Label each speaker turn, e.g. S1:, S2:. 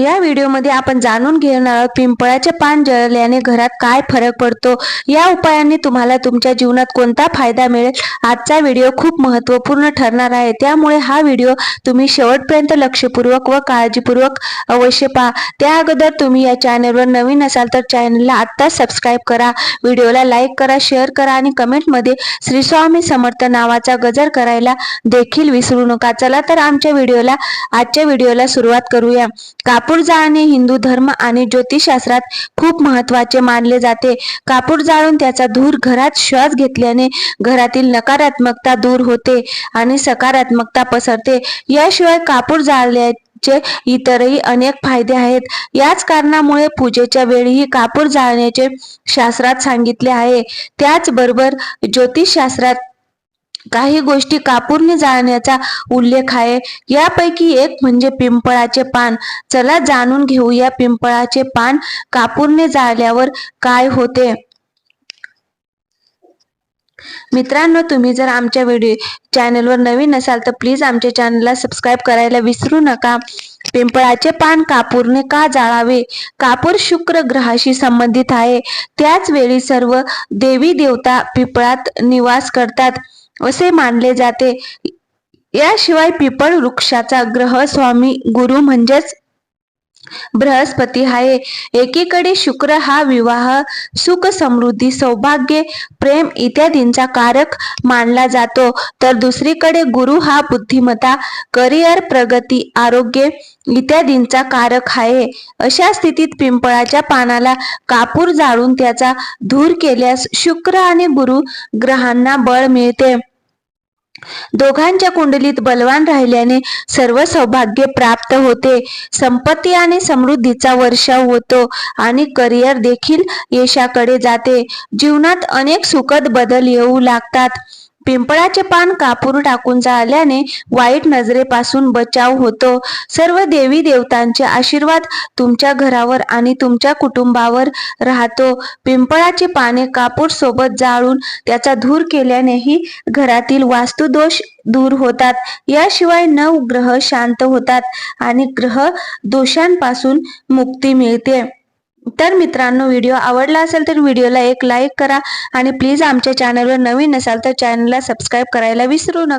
S1: या व्हिडिओमध्ये आपण जाणून घेणार आहोत पिंपळाचे पान जळल्याने घरात काय फरक पडतो? या उपायांनी तुम्हाला तुमच्या जीवनात कोणता फायदा मिळेल? आजचा व्हिडिओ खूप महत्त्वपूर्ण ठरणार आहे. त्यामुळे हा व्हिडिओ तुम्ही शेवटपर्यंत लक्षपूर्वक व काळजीपूर्वक अवश्य पहा. त्या अगोदर तुम्ही या चॅनलवर नवीन असाल तर चॅनलला आत्ताच सबस्क्राईब करा. व्हिडिओला लाईक करा शेअर करा आणि कमेंटमध्ये श्री स्वामी समर्थ नावाचा गजर करायला देखील विसरू नका. चला तर आमच्या व्हिडिओला आजच्या व्हिडिओला सुरुवात करूया. कापूर जाळणे हिंदू धर्म आणि ज्योतिषशास्त्रात खूप महत्त्वाचे मानले जाते. कापूर जाळून त्याचा धूर घरात श्वास घेतल्याने घरातील नकारात्मकता दूर होते आणि सकारात्मकता पसरते. याशिवाय कापूर जाळल्याचे इतरही अनेक फायदे आहेत. याच कारणामुळे पूजेच्या वेळीही कापूर जाळण्याचे शास्त्रात सांगितले आहे. त्याचबरोबर ज्योतिषशास्त्रात काही गोष्टी कापूरने जाळण्याचा उल्लेख आहे. यापैकी एक म्हणजे पिंपळाचे पान. चला जाणून घेऊया पिंपळाचे पान कापूरने जाळल्यावर काय होते. मित्रांनो तुम्ही जर आमच्या व्हिडिओ चॅनलवर नवीन असाल तर प्लीज आमच्या चॅनलला सबस्क्राईब करायला विसरू नका. पिंपळाचे पान कापूरने का जाळावे? कापूर शुक्र ग्रहाशी संबंधित आहे. त्याच वेळी सर्व देवी देवता पिंपळात निवास करतात. असे मानले जाते. याशिवाय पिपळ वृक्षाचा ग्रह स्वामी गुरु म्हणजेच बृहस्पती आहे एकीकडे शुक्र हा विवाह सुख समृद्धी सौभाग्य प्रेम इत्यादींचा कारक मानला जातो. तर दुसरीकडे गुरु हा बुद्धिमत्ता करिअर प्रगती आरोग्य इत्यादींचा कारक आहे अशा स्थितीत पिंपळाच्या पानाला कापूर जाळून त्याचा धूर केल्यास शुक्र आणि गुरु ग्रहांना बळ मिळते. दोघांच्या कुंडलीत बलवान राहिल्याने सर्व सौभाग्य प्राप्त होते. संपत्ती आणि समृद्धीचा वर्षाव होतो आणि करिअर देखील यशाकडे जाते. जीवनात अनेक सुखद बदल येऊ लागतात. पिंपळाचे पान कापूर टाकून जाळल्याने वाईट नजरेपासून बचाव होतो. सर्व देवी देवतांचे आशीर्वाद तुमच्या घरावर आणि तुमच्या कुटुंबावर राहतो. पिंपळाचे पाने कापूर सोबत जाळून त्याचा धूर केल्यानेही घरातील वास्तुदोष दूर होतात. याशिवाय नऊ ग्रह शांत होतात आणि ग्रह दोषांपासून मुक्ती मिळते. तर मित्रांनो व्हिडिओ आवडला असेल तर व्हिडिओला एक लाईक करा आणि प्लीज आमच्या चॅनलवर नवीन असाल तर चॅनलला सबस्क्राईब करायला विसरू नका.